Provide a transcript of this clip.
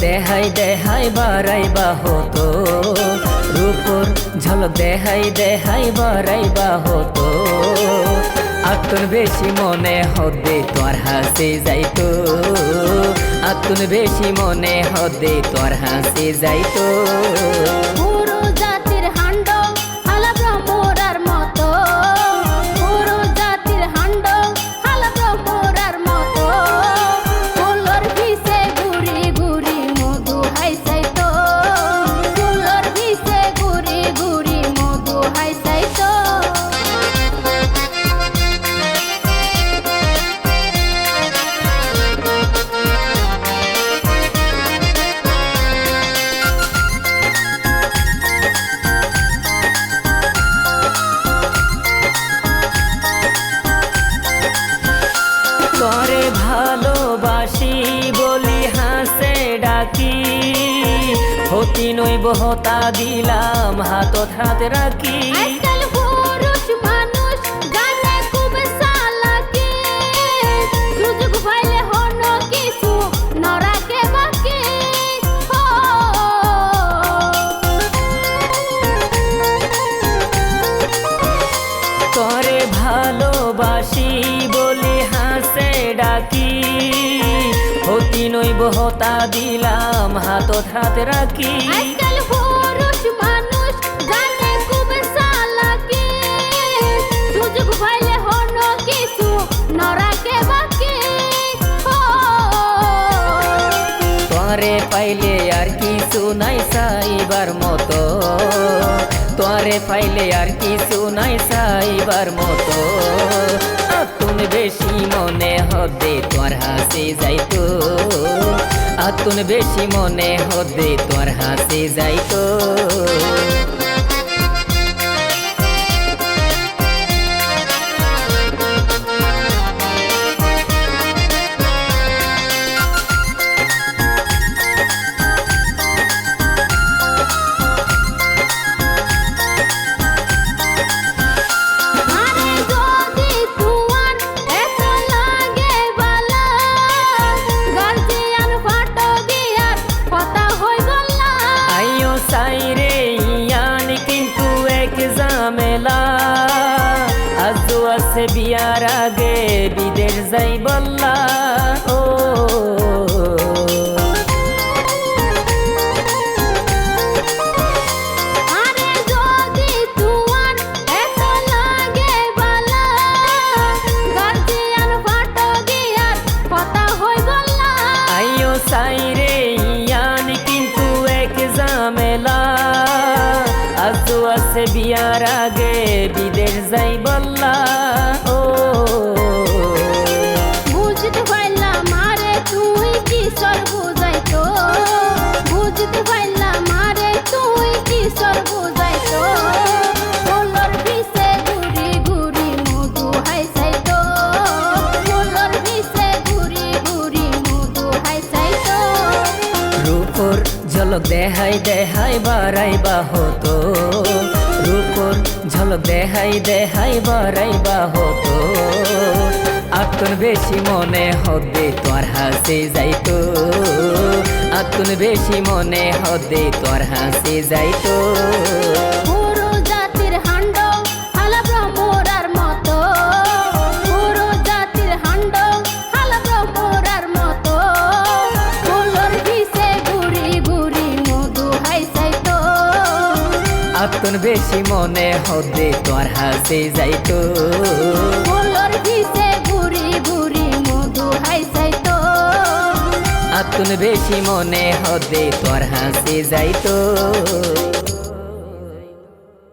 দেহাই দেহাই বাড়াইবা হতো। রূপর ঝলক দেহাই দেহাই বাড়াইবা হতো। আতুন বেশি মনে হদে তোর হাসে যাইতো। আতুন বেশি মনে হদে তোর হাসে যাইতো। তরে ভালোবাসি বলি হাসে ডাকি। হতি নইব হতা দিলাম হাতত হাত রাখি। আজকাল নইব হতা দিলাম হাতত হাত রাখি। পাইলে আর কিছু নাই সাইবার মতো। তোরে পাইলে আর কিছু নাই সাইবার মতো। আতুন বেশি মনে হদে তোর হাসে যাইতো। আতুন বেশি মনে হদে তোর হাসে যাইতো। হই গল্লা আইও সাইরে ইয়ানি কিন্তু এক আজও আছে বিয়ার আগে বিদেশ যাই বললা। রূপর ঝলক দেহাই দেহাই বারাই হতো রূপর ঝলক দেহাই দেহাই বারাই হতো আতুন বেশি মনে হদে তোর হাসে যাইতো। আতুন বেশি মনে হদে তোর হাসে যাইতো। আতুন বেশি মনে হদে তোর হাসে যাইতো। ফুলর ভিসে ঘুরি ঘুরি মধু হাইসাইতো আতুন বেশি মনে হদে তোর হাসে যাইতো।